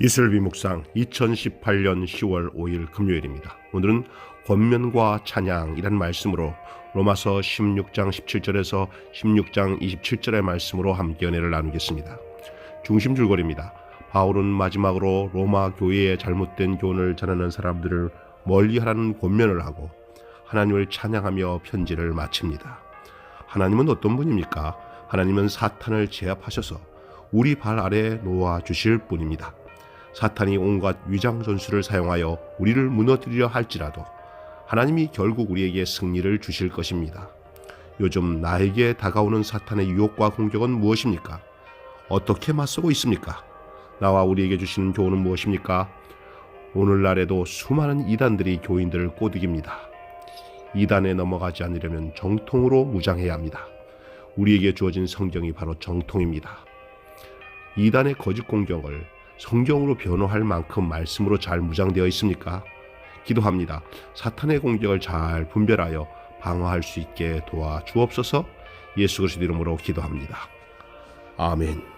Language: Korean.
이슬비 묵상 2018년 10월 5일 금요일입니다. 오늘은 권면과 찬양이란 말씀으로 로마서 16장 17절에서 16장 27절의 말씀으로 함께 은혜를 나누겠습니다. 중심 줄거리입니다. 바울은 마지막으로 로마 교회의 잘못된 교훈을 전하는 사람들을 멀리하라는 권면을 하고 하나님을 찬양하며 편지를 마칩니다. 하나님은 어떤 분입니까? 하나님은 사탄을 제압하셔서 우리 발 아래 놓아 주실 분입니다. 사탄이 온갖 위장 전술을 사용하여 우리를 무너뜨리려 할지라도 하나님이 결국 우리에게 승리를 주실 것입니다. 요즘 나에게 다가오는 사탄의 유혹과 공격은 무엇입니까? 어떻게 맞서고 있습니까? 나와 우리에게 주시는 교훈은 무엇입니까? 오늘날에도 수많은 이단들이 교인들을 꼬드깁니다. 이단에 넘어가지 않으려면 정통으로 무장해야 합니다. 우리에게 주어진 성경이 바로 정통입니다. 이단의 거짓 공격을 성경으로 변호할 만큼 말씀으로 잘 무장되어 있습니까? 기도합니다. 사탄의 공격을 잘 분별하여 방어할 수 있게 도와 주옵소서 예수 그리스도 이름으로 기도합니다. 아멘.